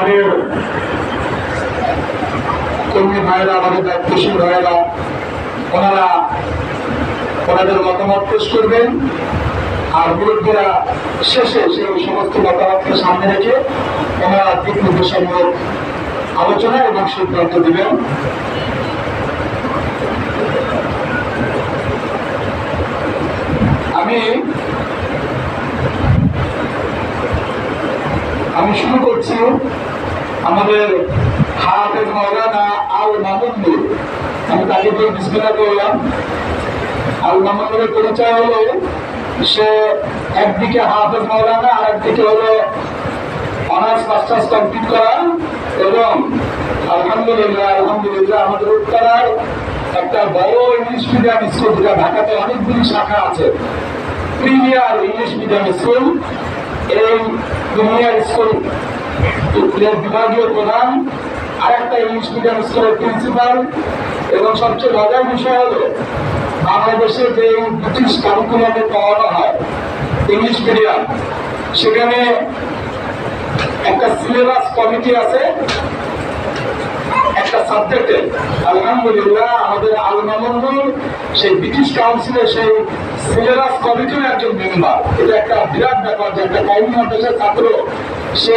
আমাদের কর্মী ভাইয়েরা, আমাদের দায়িত্বশীল ভাইয়েরা, ওনারা ওনাদের মতামত পেশ করবেন আর মুরব্বীরা শেষে সেই সমস্ত মতামতকে সামনে রেখে ওনারা দিক নির্দেশামূলক আলোচনা এবং সিদ্ধান্ত দিবেন। আমি আমি শুরু করছি। আমাদের হাফেজ মৌলানা আল মামুনুর আমি তাকে দিয়ে বিসমিল্লাহ করলাম। আল মামুনুরের পরিচয় হলো, সে একদিকে হাফেজ মৌলানা আর একদিকে হলো অনার্স, মাস্টার্স কমপ্লিট করা এবং আলহামদুলিল্লাহ আলহামদুলিল্লাহ আমাদের উত্তরার একটা বড় ইংলিশ মিডিয়াম স্কুল, যেটা ঢাকাতে অনেকগুলি শাখা আছে। প্রিমিয়ার ইংলিশ মিডিয়াম স্কুল, এই প্রিমিয়ার স্কুল এর বিভাগীয় প্রধান আর একটা ইংলিশ মিডিয়াম স্কুলের প্রিন্সিপাল, এবং সবচেয়ে মজার বিষয় হলো, বাংলাদেশে যে ব্রিটিশ কারিকুলামে পড়ানো হয়, ইংলিশ মিডিয়াম, সেখানে একটা সিলেবাস কমিটি আছে, একটা সাবজেক্টে আলহামদুলিল্লাহ আমাদের আল মামুনুর সেই ব্রিটিশ কাউন্সিলের সেই সিলেবাস কমিটির একজন মেম্বার এটা একটা বিরাট ব্যাপার যে একটা কৌমি ছাত্র, সে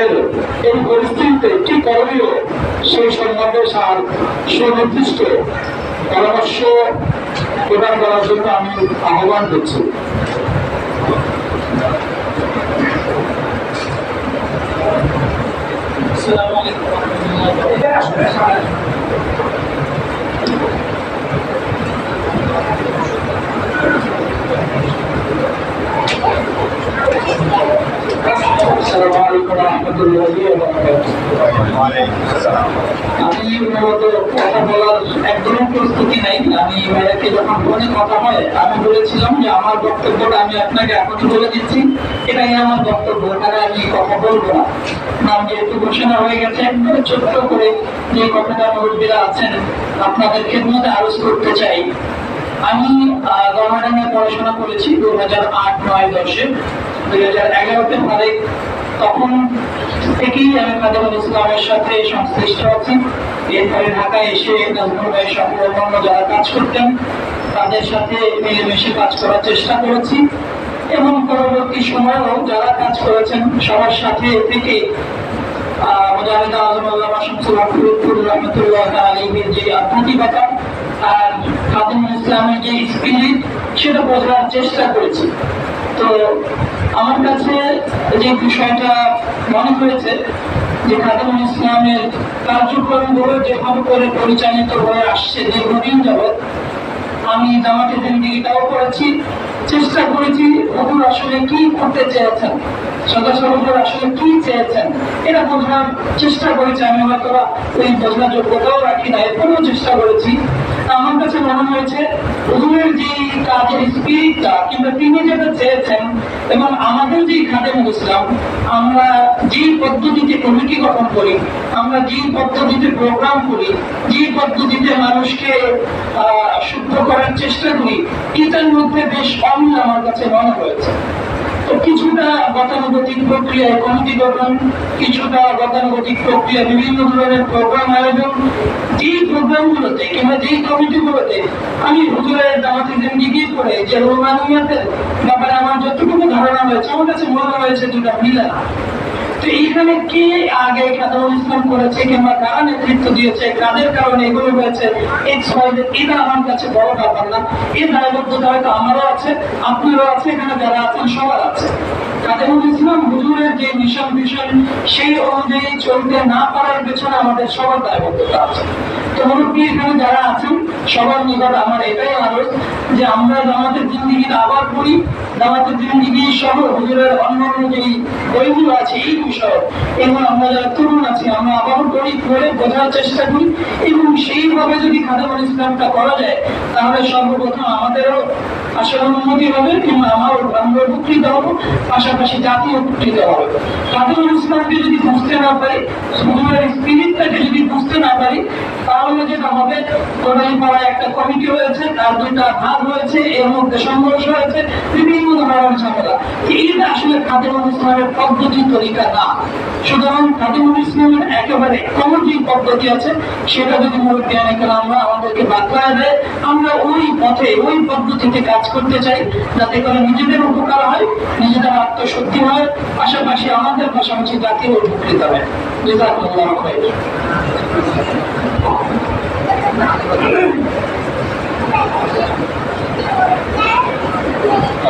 এর এই পরিস্থিতিতে কি করণীয়? সেই সম্বন্ধে সার সুনির্দিষ্ট পরামর্শ প্রদান করার জন্য আমি আহ্বান করছি। আসসালামু আলাইকুম। আলাইকুম রহমতুল্লাহি আমি মূলত আমার বক্তব্যটা আমি আপনাকে এখনই বলে দিচ্ছি এটাই আমার বক্তব্য এখানে আমি কথা বলব না নাম যেহেতু ঘোষণা হয়ে গেছে একদম ছোট্ট করে যে কথাটা মুরব্বীরা আছেন আপনাদের খেদমতে আলোচ করতে চাই আমি গভর্নমেন্টে পড়াশোনা করেছি দু হাজার আট, নয়, দশে। দুই হাজার এগারোতে তখন থেকেই আমি ইসলামের সাথে সংশ্লিষ্ট আছি। এরপরে ঢাকায় এসে যারা কাজ করতেন, তাদের সাথে মিলেমিশে কাজ করার চেষ্টা করেছি। এবং পরবর্তী যারা কাজ করেছেন, সবার সাথে থেকে যে আর যে সেটা বোঝার চেষ্টা করেছি। তো আমার কাছে যে বিষয়টা মনে হয়েছে যে খাদিমুল ইসলামের কার্যক্রমগুলো যেভাবে করে পরিচালিত হয়ে আসছে দীর্ঘদিন যাবৎ, আমি জামাতে জিন্দিগিটাও করেছি, চেষ্টা করেছি হুজুর আসলে কি করতে চেয়েছেন, সদস্য আসলে কি চেয়েছেন, এটা বোঝার চেষ্টা করেছি, আমি হয়তো ওই বোঝার যোগ্যতাও রাখি না এরপরেও চেষ্টা করেছি। আমার কাছে মনে হয়েছে, হুজুরের যে কাজের স্পিরিটটা কিংবা তিনি যেটা চেয়েছেন এবং আমাদের যে খাদেমুল ইসলাম, আমরা যে পদ্ধতিতে কমিটি গঠন করি, আমরা যে পদ্ধতিতে প্রোগ্রাম করি, যে পদ্ধতিতে মানুষকে শুদ্ধ করার চেষ্টা করি, এটার মধ্যে বেশ অমিল আমার কাছে মনে হয়েছে। কিছুটা গতানুগতিক প্রক্রিয়ায় কমিটি গঠন, কিছুটা গতানুগতিক প্রক্রিয়া বিভিন্ন ধরনের প্রোগ্রাম আয়োজন। যেই প্রোগ্রামগুলোতে কিংবা যেই কমিটিগুলোতে আমি হুজুরের জামাতে গিয়ে করে যে রোমানিয়াতে ব্যাপারে আমার যতটুকু ধারণা হয়েছে আমার কাছে মনে হয়েছে দুটা মিলে এইখানে কে আগে খাদাউল ইসলাম করেছে কিংবা কারা নেতৃত্ব দিয়েছে কাদের কারণে এগুলো হয়েছে ওয়াই জেড, এটা আমার কাছে বড় ব্যাপার না। এই দায়বদ্ধতা হয়তো আমারও আছে আপনারও আছে এখানে যারা আছেন সবার আছে। কাদেরুল ইসলাম হুজুরের যে মিশন ভিশন সেই অনুযায়ী চলতে না পারার পেছনে আমাদের সবার দায়বদ্ধতা আছে। তো মুরব্বী এখানে যারা আছেন সবার নিকট আমার এটাই আরজ যে আমরা জামাতের জিন্দিগির আবার করি সেইভাবে যদি ইসলামটা করা যায়, তাহলে সর্বপ্রথম আমাদেরও আসলে হবে, কিংবা আমার উপকৃত হব, পাশাপাশি জাতি উপকৃত হবে। ইসলামকে যদি বুঝতে না পারি যদি বুঝতে না পারি, তাহলে যেটা হবে একটা কমিটি হয়েছে তার দুইটা ভাগ হয়েছে এর মধ্যে সংঘর্ষ হয়েছে, বিভিন্ন সেটা যদি আমাদেরকে বাতলায় দেয়, আমরা ওই পথে, ওই পদ্ধতিতে কাজ করতে চাই, যাতে করে নিজেদের উপকার হয়, নিজেদের আত্মশক্তি হয়, পাশাপাশি আমাদের পাশাপাশি জাতির উপকৃত হয়। জেজাকুমুল্লাহ খাইর।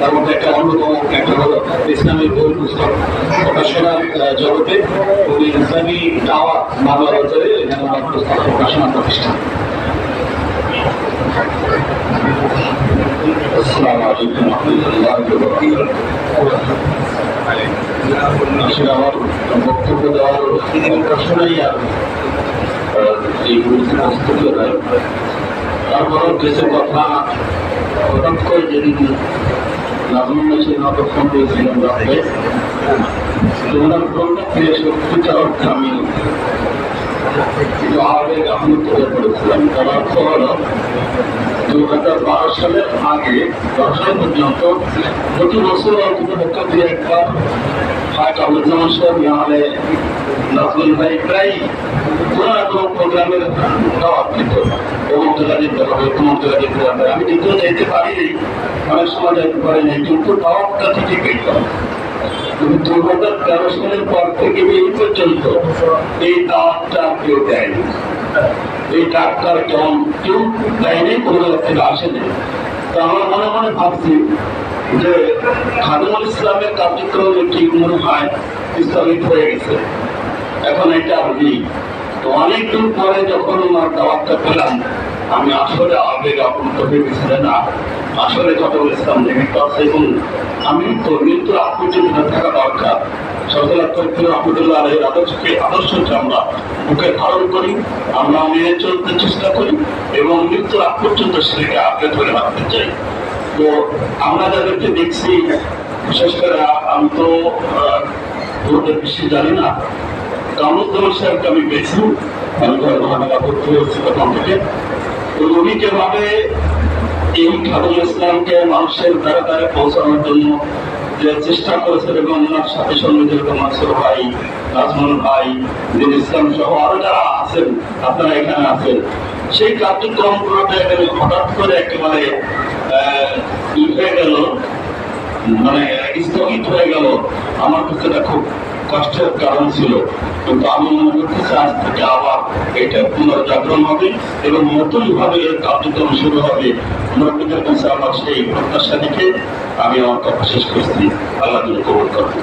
তার মধ্যে একটা অন্যতম একটা হলো ইসলামী বই পুস্তক, প্রকাশনার জগতে উনি ইসলামী টাওয়ার বাংলা বাজারে প্রকাশনা প্রতিষ্ঠান। আমার বক্তব্য দেওয়ার প্রশ্নই আর এই তারপরও কিছু কথা হঠাৎ করে যদি রাত্রে তোমরা ফোনটা ফিরে অর্থে আমি আবেগ অর্থ হলো দু হাজার বারো সালের আগে সাল পর্যন্ত প্রতি বছর অন্তত পক্ষ দিয়ে একবার হয় কাবুজ্জামান সাহেব নাহলে নাজমুল ভাই প্রায় কোনো না কোনো প্রোগ্রামের দাওয়াত দিত। অমুক জায়গা দিতে হবে তমুক জায়গা দিতে হবে। আমি দ্বিতীয় যাইতে পারি অনেক সময় যাইতে পারি নাই কিন্তু দাওয়াতটা ঠিকই পেতাম দু পর থেকে এই পর্যন্ত এই দাওয়াতটা কেউ দেয়নি। এই ডাক্তার কেমন? কেউ দেয়নি, কোনো জায়গা থেকে আসেনি। তো আমার মনে মনে ভাবছি যে খাদিমুল ইসলামের কার্যক্রম ঠিক মনে হয়, স্থগিত হয়ে গেছে। এখন এটা নেই। তো অনেক অনেকদিন পরে যখন আমার দাওয়াতটা পেলাম, আমি আসলে আবেগ আপ্লুত হয়ে গেছিলেন না আসলে কথা ইসলাম যে বিকাশ এবং আমি তো মৃত্যুর আত্মচিন্ত থাকা দরকার। আমরা ধারণ করি, আমরা চেষ্টা করি এবং আগ পর্যন্ত ধরে রাখতে চাই। তো আমরা দেখছি, বিশেষ করে আমি তো বেশি আমি ঘরে ভর্তি যেভাবে ইসলামকে মানুষের দ্বারা দ্বারে পৌঁছানোর জন্য যে চেষ্টা করেছেন এবং ওনার সাথে সঙ্গে যেরকম মাসুর ভাই, নাজমুল ভাই, দিন ইসলাম সহ আরও যারা আছেন, আপনারা এখানে আছেন। সেই কার্যক্রমগুলোতে এখানে হঠাৎ করে একেবারে হয়ে গেল মানে স্থগিত হয়ে গেল। আমার কাছে খুব কষ্টের কারণ ছিল। কিন্তু আমি মনে করতেছি আজ থেকে আবার এটা পুনর্জাগরণ হবে এবং নতুনভাবে এর কার্যক্রম শুরু হবে। মুরব্বীদের কাছে আমার সেই প্রত্যাশা দেখে আমি আমার কথা শেষ করছি। আল্লাহ কবর করতে